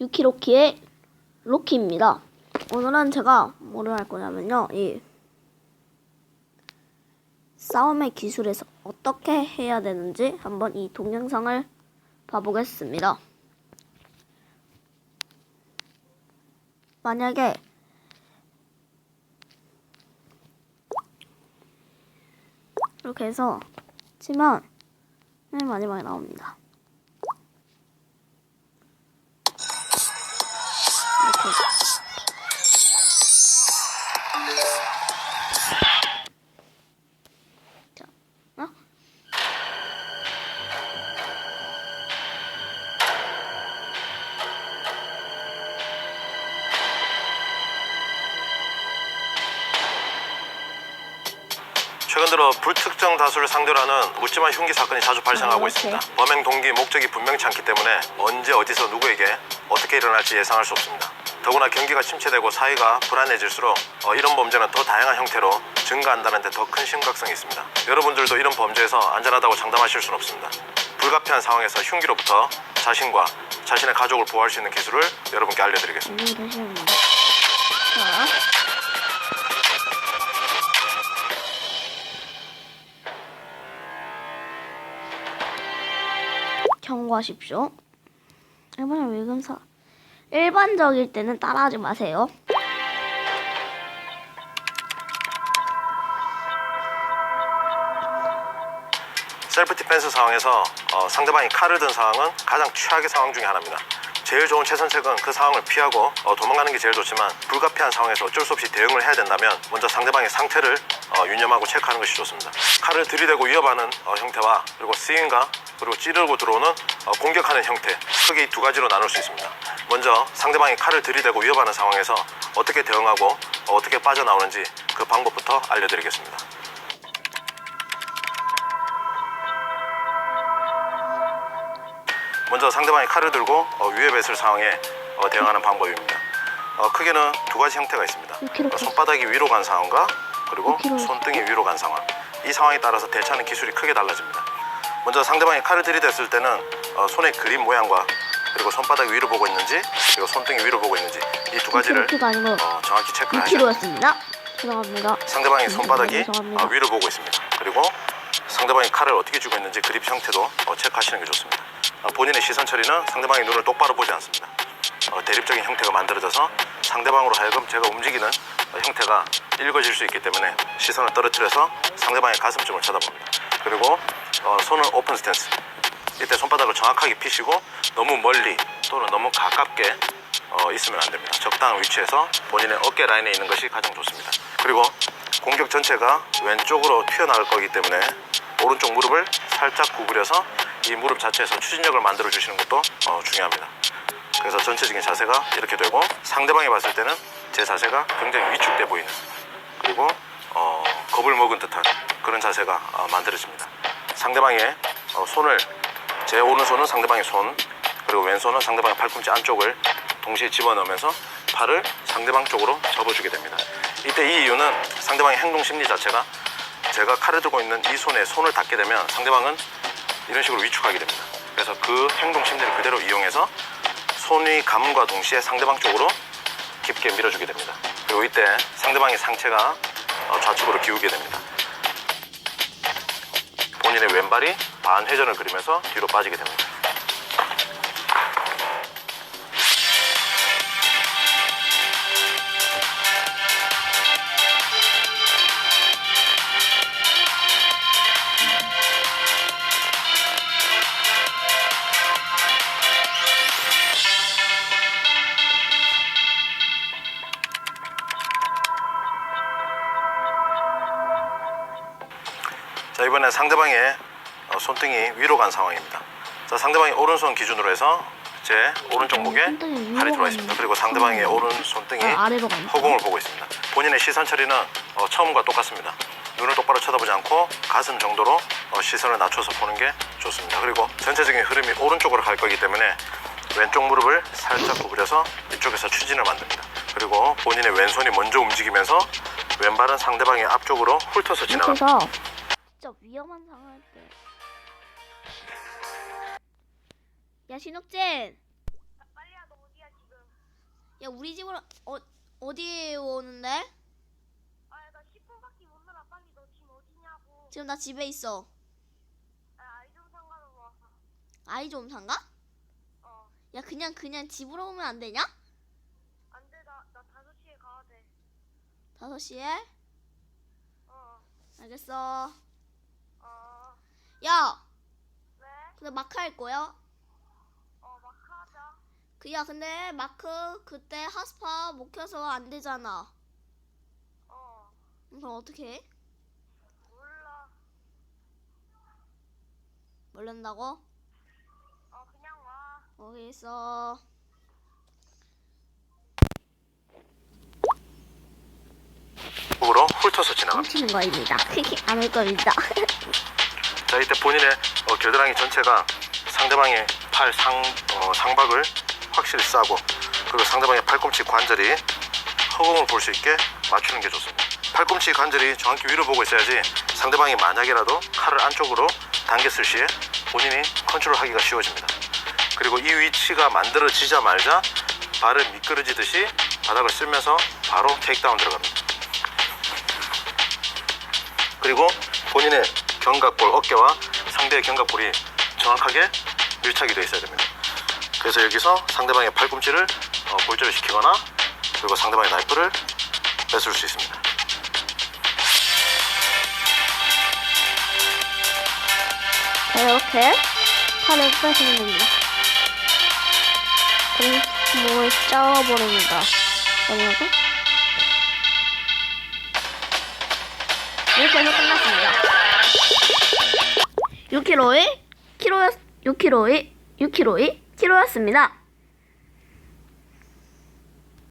유키로키의 로키입니다. 오늘은 제가 뭐를 할 거냐면요. 이 싸움의 기술에서 어떻게 해야 되는지 한번 이 동영상을 봐보겠습니다. 만약에 이렇게 해서 치면 맨 마지막에 나옵니다. 자, 어? 최근 들어 불특정 다수를 상대로 하는 묻지마 흉기 사건이 자주 발생하고 아, 있습니다. 오케이. 범행 동기, 목적이 분명치 않기 때문에 언제 어디서 누구에게 어떻게 일어날지 예상할 수 없습니다. 더구나 경기가 침체되고 사회가 불안해질수록 어, 이런 범죄는 더 다양한 형태로 증가한다는 데 더 큰 심각성이 있습니다. 여러분들도 이런 범죄에서 안전하다고 장담하실 수는 없습니다. 불가피한 상황에서 흉기로부터 자신과 자신의 가족을 보호할 수 있는 기술을 여러분께 알려드리겠습니다. 경고하십시오. 일반적 외금사 일반적일 때는 따라하지 마세요. 셀프 디펜스 상황에서 어, 상대방이 칼을 든 상황은 가장 최악의 상황 중에 하나입니다. 제일 좋은 최선책은 그 상황을 피하고 어, 도망가는 게 제일 좋지만 불가피한 상황에서 어쩔 수 없이 대응을 해야 된다면 먼저 상대방의 상태를 어, 유념하고 체크하는 것이 좋습니다. 칼을 들이대고 위협하는 어, 형태와 그리고 스윙과 그리고 찌르고 들어오는 어, 공격하는 형태 크게 이 두 가지로 나눌 수 있습니다. 먼저 상대방이 칼을 들이대고 위협하는 상황에서 어떻게 대응하고 어, 어떻게 빠져나오는지 그 방법부터 알려드리겠습니다. 먼저 상대방이 칼을 들고 어, 위협했을 상황에 어, 대응하는 방법입니다. 어, 크게는 두 가지 형태가 있습니다. 어, 손바닥이 위로 간 상황과 그리고. 손등이 위로 간 상황. 이 상황에 따라서 대처하는 기술이 크게 달라집니다. 먼저 상대방이 칼을 들이댔을 때는 어, 손의 그림 모양과 그리고 손바닥이 위로 보고 있는지 그리고 손등이 위로 보고 있는지 이 두 가지를 어, 정확히 체크를 하셔야 됩니다. 6kg였습니다. 죄송합니다. 상대방의 손바닥이 죄송합니다. 어, 위로 보고 있습니다. 그리고 상대방이 칼을 어떻게 쥐고 있는지 그립 형태도 어, 체크하시는 게 좋습니다. 어, 본인의 시선 처리는 상대방의 눈을 똑바로 보지 않습니다. 어, 대립적인 형태가 만들어져서 상대방으로 하여금 제가 움직이는 어, 형태가 읽어질 수 있기 때문에 시선을 떨어뜨려서 상대방의 가슴쪽을 쳐다봅니다. 그리고 어, 손은 오픈 스탠스. 이때 손바닥을 정확하게 피시고 너무 멀리 또는 너무 가깝게 어, 있으면 안 됩니다. 적당한 위치에서 본인의 어깨 라인에 있는 것이 가장 좋습니다. 그리고 공격 전체가 왼쪽으로 튀어나갈 거기 때문에 오른쪽 무릎을 살짝 구부려서 이 무릎 자체에서 추진력을 만들어 주시는 것도 어, 중요합니다. 그래서 전체적인 자세가 이렇게 되고 상대방이 봤을 때는 제 자세가 굉장히 위축돼 보이는 그리고 어, 겁을 먹은 듯한 그런 자세가 어, 만들어집니다. 상대방의 어, 손을 제 오른손은 상대방의 손 그리고 왼손은 상대방의 팔꿈치 안쪽을 동시에 집어넣으면서 팔을 상대방 쪽으로 접어주게 됩니다. 이때 이 이유는 상대방의 행동 심리 자체가 제가 칼을 들고 있는 이 손에 손을 닿게 되면 상대방은 이런 식으로 위축하게 됩니다. 그래서 그 행동 심리를 그대로 이용해서 손의 감과 동시에 상대방 쪽으로 깊게 밀어주게 됩니다. 그리고 이때 상대방의 상체가 어, 좌측으로 기우게 됩니다. 본인의 왼발이 반회전을 그리면서 뒤로 빠지게 됩니다. 자 이번엔 상대방의 어, 손등이 위로 간 상황입니다. 자 상대방이 오른손 기준으로 해서 제 오른쪽 목에 위로 칼이 들어와 있습니다. 그리고 상대방의 오른 손등이 아, 허공을 보고 있습니다. 본인의 시선 처리는 어, 처음과 똑같습니다. 눈을 똑바로 쳐다보지 않고 가슴 정도로 어, 시선을 낮춰서 보는 게 좋습니다. 그리고 전체적인 흐름이 오른쪽으로 갈 거기 때문에 왼쪽 무릎을 살짝 구부려서 이쪽에서 추진을 만듭니다. 그리고 본인의 왼손이 먼저 움직이면서 왼발은 상대방의 앞쪽으로 훑어서 지나갑니다. 진짜 위험한 상황일 때. 야 신욱진. 빨리야 너 어디야 야 우리 집으로 어 어디에 오는데? 아, 나 10분밖에 못 놀아. 빨리 너 지금 어디냐고. 지금 나 집에 있어. 아, 아이좀 상가로 와. 아이 좀 산가? 어, 야 그냥 그냥 집으로 오면 안 되냐? 안 돼. 나, 나 5시에 가야 돼. 5시에? 어, 알겠어. 어, 야 왜? 근데 마크 할 거야? 어, 막 하자. 그야 근데 마크 그때 핫스파 못 켜서 안 되잖아. 어, 그럼 어떻게 해? 몰라. 모른다고? 어, 그냥 와. 거기 있어. 으로 훑어서 지나갑니다. 훔치는 거입니다. 안할 겁니다. 자 이때 본인의 어, 겨드랑이 전체가 상대방의 팔 상, 어, 상박을 확실히 싸고 그리고 상대방의 팔꿈치 관절이 허공을 볼 수 있게 맞추는 게 좋습니다. 팔꿈치 관절이 정확히 위로 보고 있어야지 상대방이 만약이라도 칼을 안쪽으로 당겼을 시에 본인이 컨트롤하기가 쉬워집니다. 그리고 이 위치가 만들어지자마자 발을 미끄러지듯이 바닥을 쓸면서 바로 테이크다운 들어갑니다. 그리고 본인의 견갑골 어깨와 상대의 견갑골이 정확하게 밀착이 되어 있어야 됩니다. 그래서 여기서 상대방의 팔꿈치를 어, 골절을 시키거나 그리고 상대방의 나이프를 뺏을 수 있습니다. 자, 이렇게 팔을 겁니다. 그리고 몸을 짜버립니다. 이렇게 해서 끝났습니다. 6kg의 키로 6kg의 6kg의 키로였습니다.